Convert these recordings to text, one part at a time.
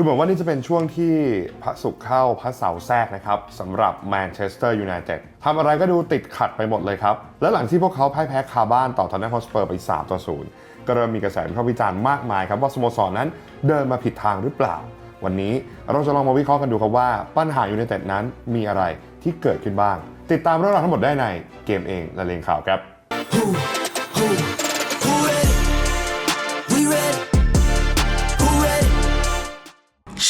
ดูเหมือนว่านี่จะเป็นช่วงที่พระศุกร์เข้าพระเสาร์แทรกนะครับสำหรับแมนเชสเตอร์ยูไนเต็ดทำอะไรก็ดูติดขัดไปหมดเลยครับ และหลังที่พวกเขาพ่ายแพ้คาบ้านต่อทอนแนมฮอสเปอร์ไป 3 ต่อ 0 ก็เริ่มมีกระแสวิพากษ์วิจารณ์มากมายครับ ว่าสโมสรนั้นเดินมาผิดทางหรือเปล่า วันนี้เราจะลองมาวิเคราะห์กันดูครับว่าปัญหายูไนเต็ดนั้นมีอะไรที่เกิดขึ้นบ้าง ติดตามเรื่องราวทั้งหมดได้ในเกมเองและเลงข่าวครับ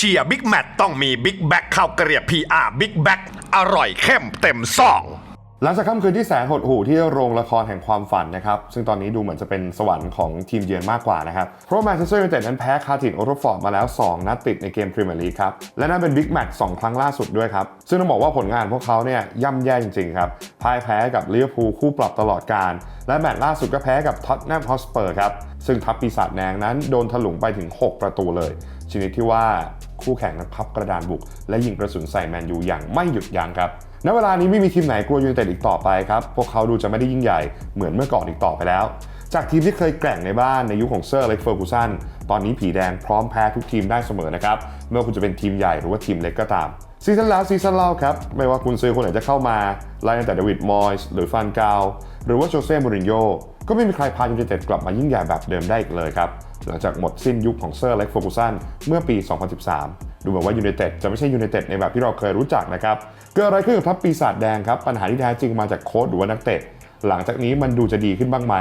ชียร์บิ๊กแมตต้องมีบิ๊กแบ็คข้าวเกรียบพีอาร์บิ๊กแบ็คอร่อยเข้มเต็มซอง หลังจากค่ำคืนที่แสนหดหู่ที่โรงละครแห่งความฝันนะครับ ซึ่งตอนนี้ดูเหมือนจะเป็นสวรรค์ของทีมเยือนมากกว่านะครับ เพราะแมนเชสเตอร์ยูไนเต็ดนั้นแพ้คาร์ตินโอโทฟอร์ดมาแล้ว 2 นัดติดในเกมพรีเมียร์ลีกครับ และนั่นเป็นบิ๊กแมตช์สองครั้งล่าสุดด้วยครับ ซึ่งต้องบอกว่าผลงานพวกเขาเนี่ยย่ำแย่จริงๆครับพ่ายแพ้กับลิเวอร์พูลคู่ปรับตลอดการ และแมตช์ล่าสุดก็แพ้กับท็อตแนมฮอสเปอร์ครับซึ่งทัพปีศาจแดงนั้นโดนถลุงไปถึง 6 ประตูเลยชนิดที่ว่าคู่แข่งนั้นพับกระดานบุก และยิงกระสุนใส่แมนยูอย่างไม่หยุดยั้งครับ ณเวลานี้ไม่มีทีมไหนกลัวยูไนเต็ดอีกต่อไปครับ พวกเขาดูจะไม่ได้ยิ่งใหญ่เหมือนเมื่อก่อนอีกต่อไปแล้ว จากทีมที่เคยแกร่งในบ้านในยุคของเซอร์เล็กเฟอร์กูสันตอนนี้ผีแดงพร้อมแพ้ทุกทีมได้เสมอนะครับไม่ว่าคุณจะเป็นทีมใหญ่หรือว่าทีมเล็กก็ตามซีซั่นแล้วซีซั่นเล่าครับ ไม่ว่าคุณซื้อคนไหนจะเข้ามาไล่ตั้งแต่เดวิดมอยส์หรือฟันกาวหรือว่าโจเซ่มูรินโญ่ก็ไม่มีใครพายูไนเต็ดกลับมายิ่งใหญ่แบบเดิมได้อีกเลยครับหลังจากหมดสิ้นยุคของเซอร์เล็กเฟอร์กูสันเมื่อปี 2013 ดูเหมือนว่ายูไนเต็ดจะไม่ใช่ยูไนเต็ดในแบบที่เราเคยรู้จักนะครับ เกิดอะไรขึ้นกับทัพปีศาจแดงครับ ปัญหาที่แท้จริงมาจากโค้ชหรือว่านักเตะ หลังจากนี้มันดูจะดีขึ้นบ้างไหม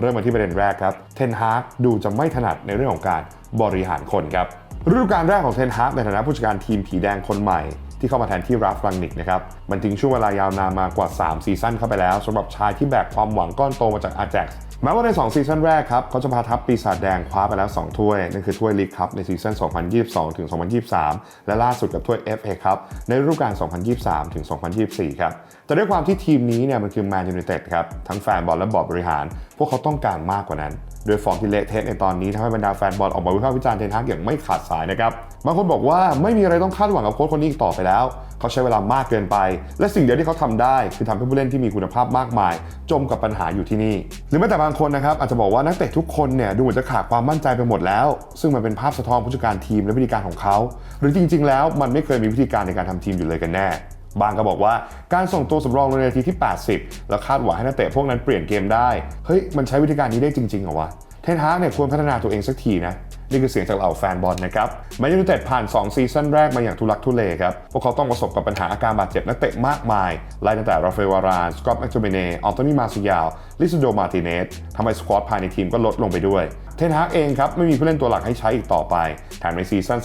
เริ่มมาที่ประเด็นแรกครับ เทนฮากดูจะไม่ถนัดในเรื่องของการบริหารคนครับ ฤดูกาลแรกของเทนฮากในฐานะผู้จัดการทีมผีแดงคนใหม่ ที่เข้ามาแทนที่ราฟลังนิกนะครับ มันทิ้งช่วงเวลายาวนานมากว่า 3 ซีซั่นเข้าไปแล้วสำหรับชายที่แบกความหวังก้อนโตมาจากอาแจ็กซ์ แม้ว่าใน 2 ซีซั่นแรกครับเขาจะพาทัพปีศาจแดงคว้าไปแล้ว 2 ถ้วย นั่นคือถ้วยลีกคัพในซีซั่น 2022 ถึง 2023 และล่าสุดกับถ้วย FA ครับในฤดูกาล 2023 ถึง 2024 ครับแต่ด้วยความที่ทีมนี้เนี่ยมันคือแมนยูไนเต็ดครับทั้งแฟนบอลและบอร์ดบริหาร พวกเขาต้องการมากกว่านั้น โดยฟอร์มที่เละเทะในตอนนี้ทำให้บรรดาแฟนบอลออกมาวิพากษ์วิจารณ์เทนฮากอย่างไม่ขาดสายนะครับ บางคนบอกว่าไม่มีอะไรต้องคาดหวังกับโค้ชคนนี้อีกต่อไปแล้ว เขาใช้เวลามากเกินไป และสิ่งเดียวที่เขาทำได้ คือทำให้ผู้เล่นที่มีคุณภาพมากมาย จมกับปัญหาอยู่ที่นี่ หรือแม้แต่บางคนนะครับอาจจะบอกว่านักเตะทุกคนเนี่ยดูเหมือนจะขาดความมั่นใจไปหมดแล้ว ซึ่งมันเป็นภาพสะท้อนผู้จัดการทีมและวิธีการของเขา หรือจริง ๆ แล้วมันไม่เคยมีวิธีการในการทำทีมอยู่เลยกันแน่บางก็บอกว่าการส่งตัวสำรองลงในนาทีที่ 80 แล้วคาดหวังให้นักเตะพวกนั้นเปลี่ยนเกมได้ เฮ้ย มันใช้วิธีการนี้ได้จริงๆเหรอวะ เทนฮากเนี่ยควรพัฒนาตัวเองสักทีนะ นี่คือเสียงจากเหล่าแฟนบอลนะครับแมนยูไนเต็ดผ่าน 2 ซีซั่นแรกมาอย่างทุลักทุเลครับ พวกเขาต้องประสบกับปัญหาอาการบาดเจ็บนักเตะมากมาย ไล่ตั้งแต่ราฟาเอลวารานสกอตแมคโทเมเน่ออนโตนีมาซิยาลลิซโดมาติเนสทำให้สควอตภายในทีมก็ลดลงไปด้วยเทนฮากเองครับไม่มีผู้เล่นตัวหลักให้ใช้อีกต่อไปแถมในซีซั่น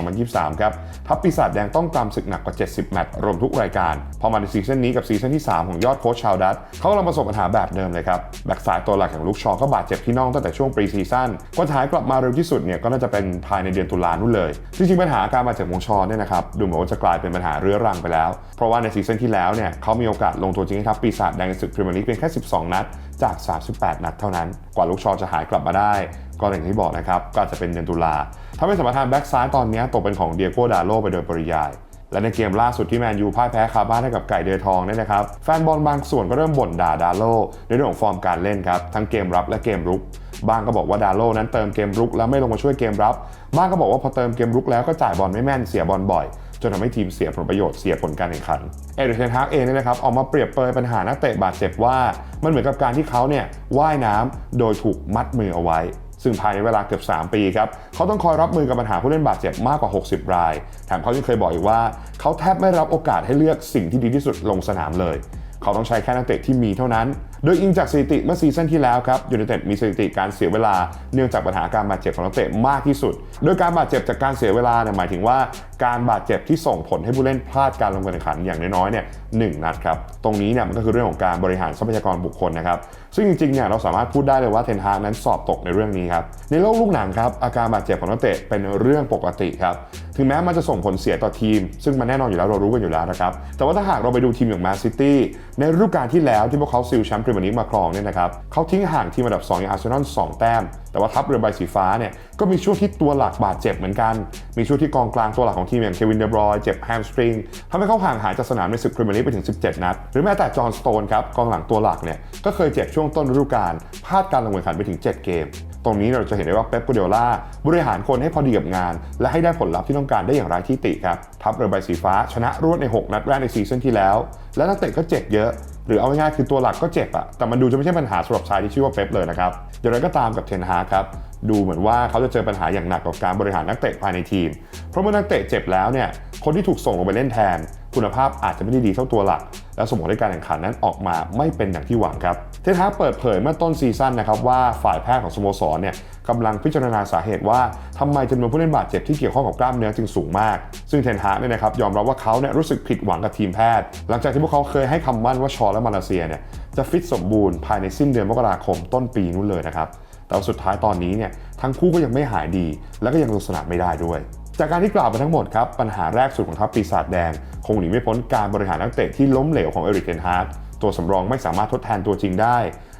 2022-2023 ครับทัพปีศาจแดงต้องตามศึกหนักกว่า 70 แมตช์รวมทุกรายการ พอมาในซีซั่นนี้กับซีซั่นที่ 3 ของยอดโค้ชชาวดัตเขากำลังประสบปัญหาแบบเดิมเลยครับแบ็กซ้ายตัวหลักอย่างลูกชอก็บาดเจ็บที่น่องตั้งแต่ช่วงปรีซีซั่นกว่าจะหายกลับมาเร็วที่สุดเนี่ยก็น่าจะเป็นภายในเดือนตุลานู่นเลย จริงๆปัญหาการบาดเจ็บของชอเนี่ยนะครับดูเหมือนว่าจะกลายเป็นปัญหาเรื้อรังไปแล้ว เพราะว่าในซีซั่นที่แล้วเนี่ยเขามีโอกาสลงตัวจริงให้ทัพปีศาจแดงในศึกพรีเมียร์ลีกเพียงแค่ 12 นัดจาก 38 นัดเท่านั้น กว่าลูกชอจะหายกลับมาได้ ก็อย่างที่บอกนะครับก็อาจจะเป็นเดือนตุลาทำให้สมรรถนแบ็กซ้ายตอนนี้ตกเป็นของเดียโก้ดาโลไปโดยปริยายและในเกมล่าสุดที่แมนยูพ่ายแพ้คาบ้านให้กับไก่เดือทองเนี่ยนะครับแฟนบอลบางส่วนก็เริ่มบ่นด่าดาโลในเรื่องของฟอร์มการเล่นครับ ทั้งเกมรับและเกมรุก บ้างก็บอกว่าดาโลนั้นเติมเกมรุกแล้วไม่ลงมาช่วยเกมรับ บ้างก็บอกว่าพอเติมเกมรุกแล้วก็จ่ายบอลไม่แม่นเสียบอลบ่อยจนทำให้ทีมเสียผลประโยชน์เสียผลการแข่งขัน เอริกเทนฮากเองเนี่ยนะครับออกมาเปรียบเปรยปัญหานักเตะบาดเจ็บว่า มันเหมือนกับการที่เขาเนี่ยว่ายน้ำโดยถูกมัดมือเอาไว้ ซึ่งภายในเวลาเกือบ 3 ปีครับเขาต้องคอยรับมือกับปัญหาผู้เล่นบาดเจ็บมากกว่า 60 รายแถมเขายังเคยบอกอีกว่า เขาแทบไม่รับโอกาสให้เลือกสิ่งที่ดีที่สุดลงสนามเลย เขาต้องใช้แค่นักเตะที่มีเท่านั้น โดยอิงจากสถิติเมื่อซีซั่นที่แล้วครับยูไนเต็ดมีสถิติการเสียเวลาเนื่องจากปัญหาการบาดเจ็บของนักเตะมากที่สุด โดยการบาดเจ็บจากการเสียเวลาเนี่ยหมายถึงว่าการบาดเจ็บที่ส่งผลให้ผู้เล่นพลาดการลงการแข่งขันอย่างน้อยๆเนี่ยหนึ่งนัดครับตรงนี้เนี่ยมันก็คือเรื่องของการบริหารทรัพยากรบุคคลนะครับ ซึ่งจริงๆเนี่ยเราสามารถพูดได้เลยว่าเทนฮากนั้นสอบตกในเรื่องนี้ครับในโลกลูกหนังครับอาการบาดเจ็บของนักเตะเป็นเรื่องปกติครับถึงแม้มันจะส่งผลเสียต่อทีม ซึ่งมันแน่นอนอยู่แล้วเรารู้กันอยู่แล้วนะครับแต่ว่าถ้าหากเราไปดูทีมอย่างแมนซิตี้ในฤดูกาลที่แล้วที่พวกเขาซิลแชมป์พรีเมียร์ลีกมาครองเนี่ยนะครับเขาทิ้งห่างทีมอันดับ 2 อย่างอาร์เซนอล2แต้ม แต่ว่าทัพเรือใบสีฟ้าเนี่ยก็มีช่วงที่ตัวหลักบาดเจ็บเหมือนกัน มีช่วงที่กองกลางตัวหลักของทีมอย่างเควินเดบรอยเจ็บแฮมสตริงทำให้เขาห่างหายจากสนามในศึกพรีเมียร์ลีกไปถึง 17 นัด หรือแม้แต่จอห์นสโตนครับกองหลังตัวหลักเนี่ยก็เคยเจ็บช่วงต้นฤดูกาลพลาดการลงแข่งขันไปถึง 7 เกม ตรงนี้เราจะเห็นได้ว่าเป๊ปกัวเดล่าบริหารคนให้พอดีกับงาน และให้ได้ผลลัพธ์ที่ต้องการได้อย่างไร้ที่ติครับทัพเรือใบสีฟ้าชนะรวดใน 6 นัดแรกในซีซั่นที่แล้ว และนักเตะก็เจ็บเยอะหรือเอาง่ายๆคือตัวหลักก็เจ็บอะแต่มันดูจะไม่ใช่ปัญหาสำหรับชายที่ชื่อว่าเป๊ปเลยนะครับอย่างไรก็ตามกับเทนฮาครับดูเหมือนว่าเขาจะเจอปัญหาอย่างหนักกับการบริหารนักเตะภายในทีม เพราะเมื่อนักเตะเจ็บแล้วเนี่ยคนที่ถูกส่งลงไปเล่นแทน คุณภาพอาจจะไม่ได้ดีเท่าตัวหลัก และสมผลให้การแข่งขันนั้นออกมาไม่เป็นอย่างที่หวังครับเทนฮากเปิดเผยเมื่อต้นซีซั่นนะครับว่าฝ่ายแพทย์ของสโมสรเนี่ยกำลังพิจารณาสาเหตุว่าทำไมจำนวนผู้เล่นบาดเจ็บที่เกี่ยวข้องกับกล้ามเนื้อจึงสูงมาก ซึ่งเทนฮากเนี่ยนะครับยอมรับว่าเขาเนี่ยรู้สึกผิดหวังกับทีมแพทย์ หลังจากที่พวกเขาเคยให้คำมั่นว่าชอและมาเลเซียเนี่ยจะฟิตสมบูรณ์ภายในสิ้นเดือนมกราคมต้นปีนู้นเลยนะครับแต่สุดท้ายตอนนี้เนี่ยทั้งคู่ก็ยังไม่หายดี และก็ยังลงสนามไม่ได้ด้วย จากการที่กล่าวไปทั้งหมดครับ ปัญหาแรกสุดของทัพปีศาจแดง คงหนีไม่พ้นการบริหารนักเตะที่ล้มเหลวของเอริกเทนฮาร์ดตัวสำรองไม่สามารถทดแทนตัวจริงได้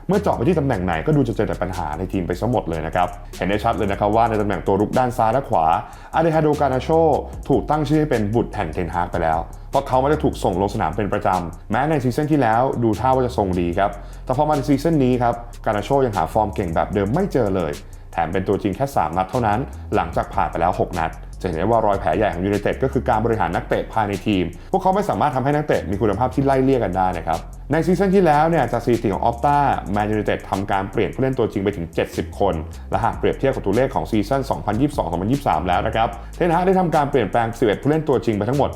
เมื่อเจาะไปที่ตำแหน่งไหนก็ดูจะเจอแต่ปัญหาในทีมไปซะหมดเลยนะครับ เห็นได้ชัดเลยนะครับว่าในตำแหน่งตัวรุกด้านซ้ายและขวาอาเดฮาโดกานาโชถูกตั้งชื่อให้เป็นบุตรแห่งเทนฮาร์กไปแล้วเพราะเขาไม่ได้ถูกส่งลงสนามเป็นประจำ แม้ในซีซั่นที่แล้วดูท่าว่าจะทรงดีครับ แต่พอมาในซีซั่นนี้ครับ กานาโชยังหาฟอร์มเก่งแบบเดิมไม่เจอเลย แถมเป็นตัวจริงแค่ 3 นัดเท่านั้น หลังจากผ่านไปแล้ว 6 นัด จะเห็นได้ว่ารอยแผลใหญ่ของยูไนเต็ดก็คือการบริหารนักเตะภายในทีม พวกเขาไม่สามารถทำให้นักเตะมีคุณภาพที่ไล่เลี่ยกันได้นะครับ ในซีซั่นที่แล้วเนี่ยจากสถิติของออฟตาแมนยูไนเต็ดทำการเปลี่ยนผู้เล่นตัวจริงไปถึง 70 คน และหากเปรียบเทียบกับตัวเลขของซีซั่น 2022-2023 แล้วนะครับ เทนฮากได้ทำการเปลี่ยนแปลง 11 ผู้เล่นตัวจริงไปทั้งหมด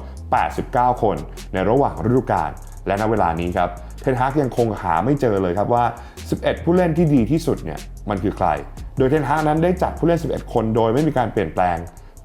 89 คน ในระหว่างฤดูกาล และณเวลานี้ครับ เทนฮากยังคงหาไม่เจอเลยครับว่า 11 ผู้เล่นที่ดีที่สุดเนี่ยมันคือใคร โดยเทนฮากนั้นได้จัดผู้เล่น 11 คน โดยไม่มีการเปลี่ยนแปลง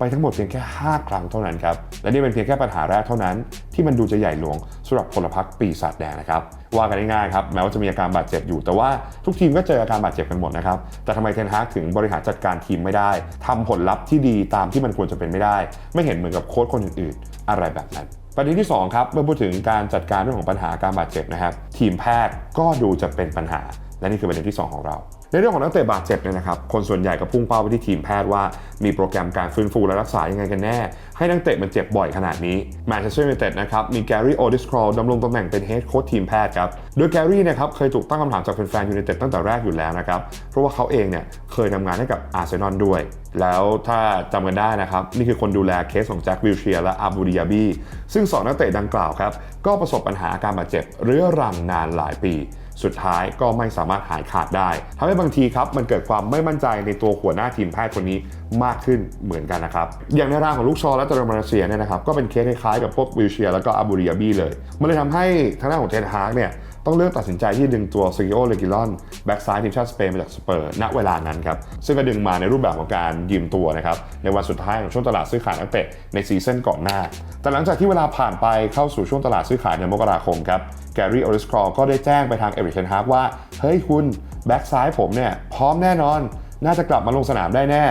ไปทั้งหมดเพียงแค่ 5 ครั้งเท่านั้นครับ และนี่เป็นเพียงแค่ปัญหาแรกเท่านั้น ที่มันดูจะใหญ่หลวงสำหรับพลพรรคปีศาจแดงนะครับว่ากันง่ายๆครับแม้ว่าจะมีอาการบาดเจ็บอยู่ แต่ว่าทุกทีมก็เจออาการบาดเจ็บกันหมดนะครับแต่ทำไมเทนฮากถึงบริหารจัดการทีมไม่ได้ทำผลลัพธ์ที่ดีตามที่มันควรจะเป็นไม่ได้ ไม่เห็นเหมือนกับโค้ชคนอื่นๆ อะไรแบบนั้นประเด็นที่สองครับเมื่อพูดถึงการจัดการเรื่องของปัญหาการบาดเจ็บนะครับ ทีมแพทย์ก็ดูจะเป็นปัญหา และนี่คือประเด็นที่ 2 ของเรา ในเรื่องของนักเตะบาดเจ็บเนี่ยนะครับ คนส่วนใหญ่ก็พุ่งเป้าไปที่ทีมแพทย์ว่า มีโปรแกรมการฟื้นฟูและรักษายังไงกันแน่ ให้นักเตะมันเจ็บบ่อยขนาดนี้แมนเชสเตอร์ยูไนเต็ดนะครับ มีแกรี่โอดิสครอลดำรงตำแหน่งเป็นเฮดโค้ชทีมแพทย์ครับ โดยแกรี่นะครับเคยถูกตั้งคำถามจากแฟนๆยูไนเต็ดตั้งแต่แรกอยู่แล้วนะครับ เพราะว่าเขาเองเนี่ยเคยทำงานให้กับอาร์เซนอลด้วย แล้วถ้าจำกันได้นะครับนี่คือคนดูแลเคสของแจ็ควิลเชียร์และอาบูดิยาบีซึ่งสองนักเตะดังกล่าวครับก็ประสบปัญหาอาการบาดเจ็บเรื้อรังนานหลายปี สุดท้ายก็ไม่สามารถหายขาดได้ทำให้บางทีครับมันเกิดความไม่มั่นใจในตัวหัวหน้าทีมแพทย์คนนี้มากขึ้นเหมือนกันนะครับ อย่างในร่างของลูกชอและตรมาเลเซียเนี่ยนะครับก็เป็นเคสคล้ายๆกับพวกวิลเชียแล้วก็อาบูริยาบีเลย มันเลยทำให้ทางด้านของเทนฮาร์กเนี่ย ต้องเลือกตัดสินใจที่ดึงตัวซิกิโอเลกิลอนแบ็กซ้ายทีมชาติสเปนมาจากสเปอร์ ณเวลานั้นครับ ซึ่งก็ดึงมาในรูปแบบของการยืมตัวนะครับ ในวันสุดท้ายของช่วงตลาดซื้อขายนักเตะในซีซั่นก่อนหน้า แต่หลังจากที่เวลาผ่านไปเข้าสู่ช่วงตลาดซื้อขายในมกราคมครับแกรี่โอริสครอก็ได้แจ้งไปทางเอริกเทนฮากว่าเฮ้ยคุณแบ็กซ้ายผมเนี่ยพร้อมแน่นอน น่าจะกลับมาลงสนามได้แน่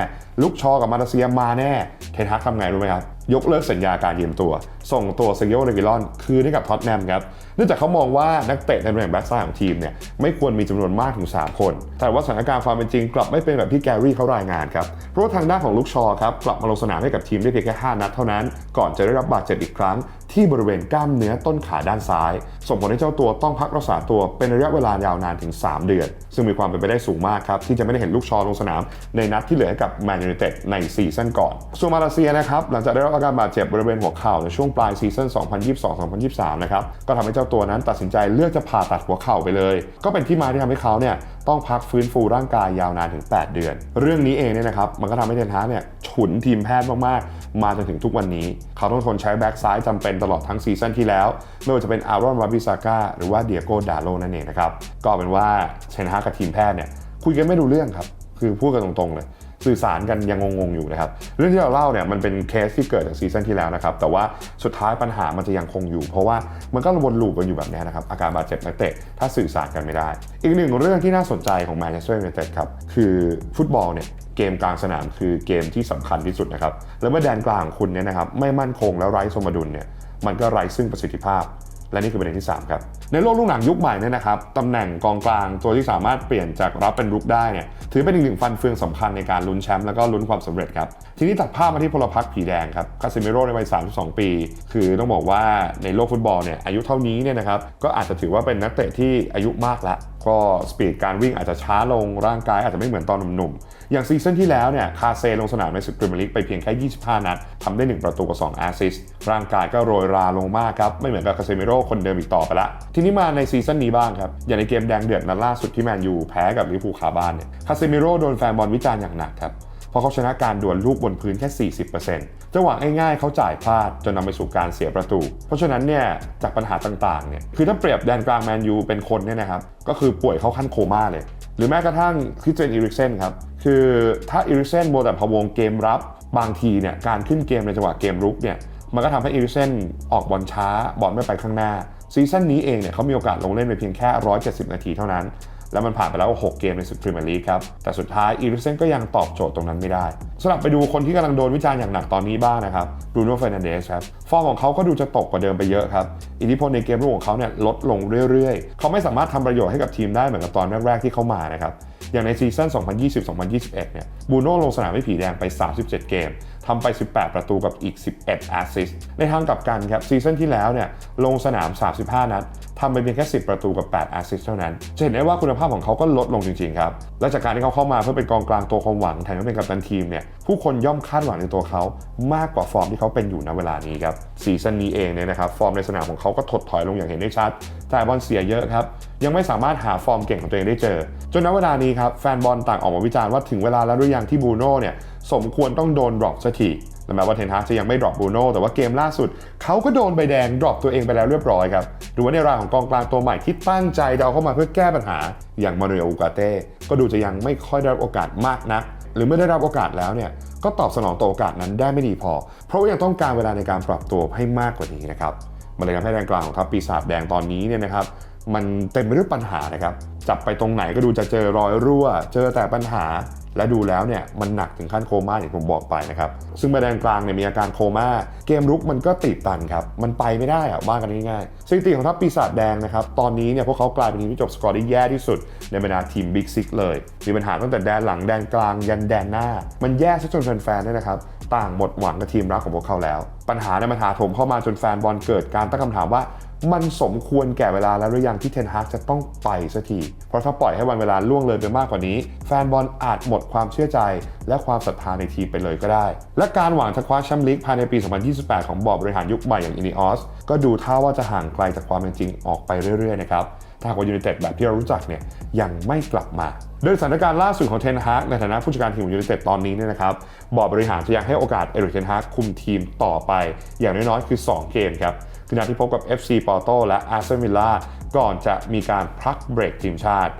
ลุกชอกับมาเลเซียมาแน่เทนฮากทำไงรู้ไหมครับยกเลิกสัญญาการยืมตัว ส่งตัวเซกิโอเรกิลอน คืนให้กับท็อตแนมครับ นื่องจากเขามองว่านักเตะในตำแหน่งแบ็กซ้ายของทีมเนี่ยไม่ควรมีจำนวนมากถึง 3 คน แต่ว่าสถานการณ์ความเป็นจริงกลับไม่เป็นแบบที่แกรี่เขารายงานครับ เพราะทางด้านของลูกชอครับกลับมาลงสนามให้กับทีมได้เพียงแค่ 5 นัดเท่านั้น ก่อนจะได้รับบาดเจ็บอีกครั้ง ที่บริเวณกล้ามเนื้อต้นขาด้านซ้าย ส่งผลให้เจ้าตัวต้องพักรักษาตัวเป็นระยะเวลายาวนานถึง 3 เดือน ซึ่งมีความเป็นไปได้สูงมากครับที่จะไม่ได้เห็นลูกชอลงสนาม ในนัดที่เหลือให้กับแมนยูไนเต็ดในซีซั่นก่อนส่วนมาเลเซียนะครับหลังจากได้รับอาการบาดเจ็บบริเวณหัวเข่าในช่วงปลายซีซั่น2022-2023นะครับก็ทำให้เจ้าตัวนั้นตัดสินใจเลือกจะผ่าตัดหัวเข่าไปเลย ก็เป็นที่มาที่ทำให้เขาเนี่ยต้องพักฟื้นฟูร่างกายยาวนานถึง 8 เดือน เรื่องนี้เองเนี่ยนะครับมันก็ทำให้เทนฮากเนี่ยฉุนทีมแพทย์มากๆ มาจนถึงทุกวันนี้ เขาต้องทนใช้แบ็กซ้ายจำเป็นตลอดทั้งซีซั่นที่แล้ว ไม่ว่าจะเป็นอารอนวาบิซาก้าหรือว่าเดียโกดาโลนั่นเองนะครับก็เป็นว่าเทนฮากกับทีมแพทย์เนี่ยคุยกันไม่รู้เรื่องครับคือพูดกันตรงๆเลย สื่อสารกันยังงงๆอยู่นะครับ เรื่องที่เราเล่าเนี่ยมันเป็นเคสที่เกิดจากซีซั่นที่แล้วนะครับ แต่ว่าสุดท้ายปัญหามันจะยังคงอยู่ เพราะว่ามันก็วนลูปกันอยู่แบบนี้นะครับ อาการบาดเจ็บนักเตะถ้าสื่อสารกันไม่ได้ อีกหนึ่งเรื่องที่น่าสนใจของแมนเชสเตอร์ยูไนเต็ดครับคือฟุตบอลเนี่ยเกมกลางสนามคือเกมที่สำคัญที่สุดนะครับแล้วเมื่อแดนกลางของคุณเนี่ยนะครับไม่มั่นคงแล้วไร้สมดุลเนี่ยมันก็ไร้ซึ่งประสิทธิภาพ และนี่คือประเด็นที่ 3 ครับ ในโลกลูกหนังยุคใหม่เนี่ยนะครับตำแหน่งกองกลางตัวที่สามารถเปลี่ยนจากรับเป็นรุกได้เนี่ยถือเป็นอีกหนึ่งฟันเฟืองสำคัญในการลุ้นแชมป์แล้วก็ลุ้นความสำเร็จครับ ทีนี้ตัดภาพมาที่พลพรรคผีแดงครับคาซิเมโร่ในวัย 32 ปี คือต้องบอกว่าในโลกฟุตบอลเนี่ยอายุเท่านี้เนี่ยนะครับก็อาจจะถือว่าเป็นนักเตะที่อายุมากล้วก็สปีดการวิ่งอาจจะช้าลงร่างกายอาจจะไม่เหมือนตอนหนุ่มๆ อย่างซีซั่นที่แล้วเนี่ยคาเซลงสนามในศึกพรีเมียร์ลีกไปเพียงแค่ 25 นัดทำได้ 1 ประตูกับ2แอสซิสต์ร่างกายก็โรยราลงมากครับไม่เหมือนกับคาเซมิโร่คนเดิมอีกต่อไปละ ทีนี้มาในซีซั่นนี้บ้างครับ อย่างในเกมแดงเดือดนัดล่าสุดที่แมนยูแพ้กับลิเวอร์พูลคาบ้านเนี่ยคาเซมิโร่โดนแฟนบอลวิจารณ์อย่างหนักครับเพราะเขาชนะการดวลลูกบนพื้นแค่ 40%จังหวะง่ายๆ เขาจ่ายพลาดจนนำไปสู่การเสียประตู เพราะฉะนั้นเนี่ยจากปัญหาต่างๆ เนี่ย คือถ้าเปรียบแดนกลางแมนยูเป็นคนเนี่ยนะครับ ก็คือป่วยเข้าขั้นโคม่าเลย หรือแม้กระทั่งคริสเตียนอีริกเซนครับ คือถ้าอีริกเซนโมแต่พะวงเกมรับบางทีเนี่ยการขึ้นเกมในจังหวะเกมรุกเนี่ย มันก็ทำให้อีริเซนออกบอลช้าบอลไม่ไปข้างหน้า ซีซั่นนี้เองเนี่ยเขามีโอกาสลงเล่นไปเพียงแค่ 170 นาทีเท่านั้น แล้วมันผ่านไปแล้ว 6 เกมในศึกพรีเมียร์ลีกครับ แต่สุดท้ายอีริเซนก็ยังตอบโจทย์ตรงนั้นไม่ได้สำหรับไปดูคนที่กำลังโดนวิจารณ์อย่างหนักตอนนี้บ้างนะครับบรูโน่เฟรนันเดสครับฟอร์มของเขาก็ดูจะตกกว่าเดิมไปเยอะครับ อิทธิพลในเกมรุกของเขาเนี่ยลดลงเรื่อยๆ เขาไม่สามารถทำประโยชน์ให้กับทีมได้เหมือนกับตอนแรกๆที่เขามานะครับอย่างในซีซั่น 2020-2021 เนี่ย บูโน่ลงสนามให้ผีแดงไป 37 เกม ทำไป 18 ประตูกับอีก 11 แอสซิสต์ในทางกลับกันครับซีซั่นที่แล้วเนี่ยลงสนาม 35 นัดทำไปเพียงแค่ 10 ประตูกับ 8 แอสซิสต์เท่านั้น จะเห็นได้ว่าคุณภาพของเขาก็ลดลงจริงๆครับ และจากการที่เขาเข้ามาเพื่อเป็นกองกลางตัวความหวังแทนที่เป็นกัปตันทีมเนี่ยผู้คนย่อมคาดหวังในตัวเขามากกว่าฟอร์มที่เขาเป็นอยู่ณเวลานี้ครับซีซั่นนี้เองเนี่ยนะครับฟอร์มในสนามของเขาก็ถดถอยลงอย่างเห็นได้ชัด แต่บอลเสียเยอะครับยังไม่สามารถหาฟอร์มเก่งของตัวเองได้เจอ จนณเวลานี้ครับแฟนบอลต่างออกมาวิจารณ์ว่าถึงเวลาแล้วหรือยังที่บูโน่เนี่ย สมควรต้องโดนดรอปสักทีแม้ว่าเทนฮากจะยังไม่ดรอปบูโน่แต่ว่าเกมล่าสุด เขาก็โดนใบแดงดรอปตัวเองไปแล้วเรียบร้อยครับหรือว่าในรายของกองกลางตัวใหม่ที่ตั้งใจเดาเข้ามาเพื่อแก้ปัญหา อย่างมาเรียอูกาเต้ก็ดูจะยังไม่ค่อยได้รับโอกาสมากนัก หรือเมื่อได้รับโอกาสแล้วเนี่ยก็ตอบสนองต่อโอกาสนั้นได้ไม่ดีพอ เพราะว่ายังต้องการเวลาในการปรับตัวให้มากกว่านี้นะครับมันเลยทำให้แดนกลางของทัพปีศาจแดงตอนนี้เนี่ยนะครับมันเต็มไปด้วยปัญหานะครับจับไปตรงไหนก็ดูจะเจอรอยรั่ว เจอแต่ปัญหา และดูแล้วเนี่ยมันหนักถึงขั้นโคม่าอย่างผมบอกไปนะครับ ซึ่งมแดนกลางเนี่ยมีอาการโคม่า เกมรุกมันก็ติดตันครับ มันไปไม่ได้อะว่ากันง่ายๆสถิติของทัพปีศาจแดงนะครับ ตอนนี้เนี่ยพวกเขากลายเป็นทีมที่จบสกอร์ได้แย่ที่สุด ในบรรดาทีมบิ๊กซิกเลย มีปัญหาตั้งแต่แดนหลังแดนกลางยันแดนหน้า มันแย่ซะจนแฟนๆเนี่ยนะครับต่างหมดหวังกับทีมรักของพวกเขาแล้ว ปัญหาในยมันถาโถมเข้ามาจนแฟนบอลเกิดการตั้งคำถามว่า มันสมควรแก่เวลาแล้วหรือยังที่เทนฮากจะต้องไปสักที เพราะถ้าปล่อยให้วันเวลาล่วงเลยไปมากกว่านี้ แฟนบอลอาจหมดความเชื่อใจ และความศรัทธาในทีมไปเลยก็ได้ และการหวังจะคว้าแชมป์ลีกภายในปี 2028 ของบอร์ดบริหารยุคใหม่อย่างอินิออสก็ดูท่าว่าจะห่างไกลจากความเป็นจริงออกไปเรื่อยๆนะครับถ้าหากว่ายูไนเต็ดแบบที่เรารู้จักเนี่ยยังไม่กลับมา โดยสถานการณ์ล่าสุดของเทนฮากในฐานะผู้จัดการทีมของยูไนเต็ดตอนนี้เนี่ยนะครับบอร์ดบริหารจะยังให้โอกาสเอริกเทนฮากคุมทีมต่อไป อย่างน้อยๆคือ 2 เกมครับ คือนัดที่พบกับ FC ปอร์โตและอาร์เซนวิลล่าก่อนจะมีการพักเบรกทีมชาติ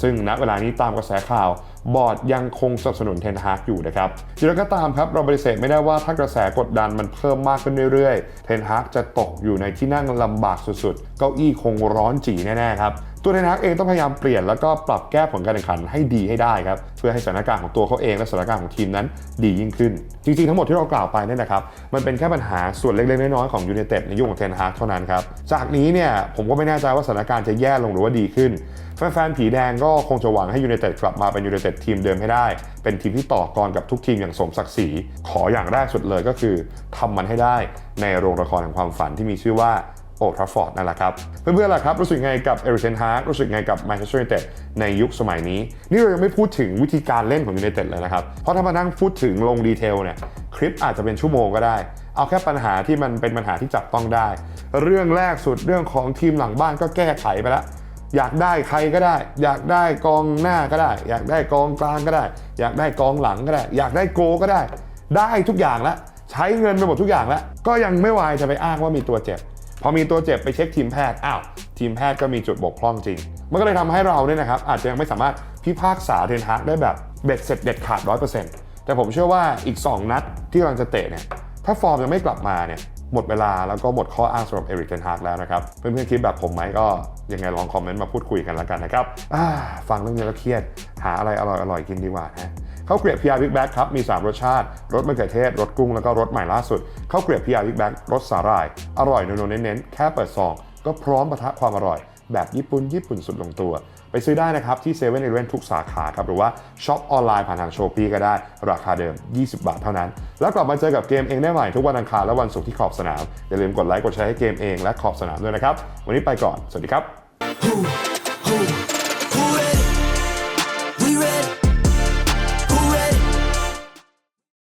ซึ่งณเวลานี้ตามกระแสข่าว บอร์ดยังคงสนับสนุนเทนฮากอยู่นะครับอย่างไรก็ตามครับเราปฏิเสธไม่ได้ว่าถ้ากระแสกดดันมันเพิ่มมากขึ้นเรื่อยๆ เทนฮากจะตกอยู่ในที่นั่งลำบากสุดๆ เก้าอี้คงร้อนจีแน่ๆครับตัวเทนฮากเองต้องพยายามเปลี่ยนแล้วก็ปรับแก้ผลการแข่งขันให้ดีให้ได้ครับเพื่อให้สถานการณ์ของตัวเขาเองและสถานการณ์ของทีมนั้นดียิ่งขึ้น จริงๆ ทั้งหมดที่เรากล่าวไปนี่นะครับมันเป็นแค่ปัญหาส่วนเล็กๆ น้อยๆของยูไนเต็ดในยุคของเทนฮากเท่านั้นครับจากนี้เนี่ยผมก็ไม่แน่ใจว่าสถานการณ์จะแย่ลงหรือว่าดีขึ้นแฟนๆผีแดงก็คงจะหวังให้ยูไนเต็ดกลับมาเป็นยูไนเต็ดทีมเดิมให้ได้ เป็นทีมที่ต่อกรกับทุกทีมอย่างสมศักดิ์ศรีขออย่างแรกสุดเลยก็คือทำมันให้ได้ในโรงละครแห่งความฝันที่มีชื่อว่าโอทราฟอร์ดนั่นแหละครับ เพื่อนๆล่ะครับ รู้สึกไงกับเอริกเทนฮาร์กรู้สึกไงกับแมนเชสเตอร์ยูไนเต็ดในยุคสมัยนี้ นี่เรายังไม่พูดถึงวิธีการเล่นของยูไนเต็ดเลยนะครับ เพราะถ้ามานั่งพูดถึงลงดีเทลเนี่ยคลิปอาจจะเป็นชั่วโมงก็ได้ เอาแค่ปัญหาที่มันเป็นปัญหาที่จับต้องได้ เรื่องแรกสุดเรื่องของทีมหลังบ้านก็แก้ไขไปแล้ว อยากได้ใครก็ได้ อยากได้กองหน้าก็ได้ อยากได้กองกลางก็ได้ อยากได้กองหลังก็ได้ อยากได้โกก็ได้ ได้ทุกอย่างแล้วใช้เงินไปหมดทุกอย่างแล้ว ก็ยังไม่วายจะไปอ้างว่ามีตัวเจ็บ พอมีตัวเจ็บไปเช็คทีมแพทย์อ้าวทีมแพทย์ก็มีจุดบกพร่องจริง มันก็เลยทำให้เราเนี่ยนะครับ อาจจะยังไม่สามารถพิพากษาเทนฮากได้แบบเบ็ดเสร็จเด็ดขาด100%แต่ผมเชื่อว่าอีก 2 นัดที่กำลังจะเตะเนี่ยถ้าฟอร์มยังไม่กลับมาเนี่ย หมดเวลาแล้วก็หมดข้ออ้างสำหรับเอริกเทนฮากแล้วนะครับ เพื่อนๆคิดแบบผมไหมก็ยังไงลองคอมเมนต์มาพูดคุยกันแล้วกันนะครับฟังเรื่องนี้แล้วเครียด หาอะไรอร่อยๆกินดีกว่านะข้าวเกรียบ PR Big Bag ครับ มี 3 รสชาติ รสมะเขือเทศ รสกุ้ง แล้วก็รสใหม่ล่าสุดข้าวเกรียบ PR Big Bag รสสาหร่าย อร่อยนัวๆเน้นๆ แค่เปิดซอง ก็พร้อมปะทะความอร่อย แบบญี่ปุ่นญี่ปุ่นสุดลงตัว ไปซื้อได้นะครับที่7 e เ e ่ e อทุกสาขาครับหรือว่าช็อปออนไลน์ผ่านทางโชปีก็ได้ ราคาเดิม 20 บาทเท่านั้น แล้วกลับมาเจอกับเกมเองได้ใหม่ทุกวันอังคารและวันศุกร์ที่ขอบสนาม อย่าลืมกดไลค์กดแชร์ให้เกมเองและขอบสนามด้วยนะครับ วันนี้ไปก่อน สวัสดีครับ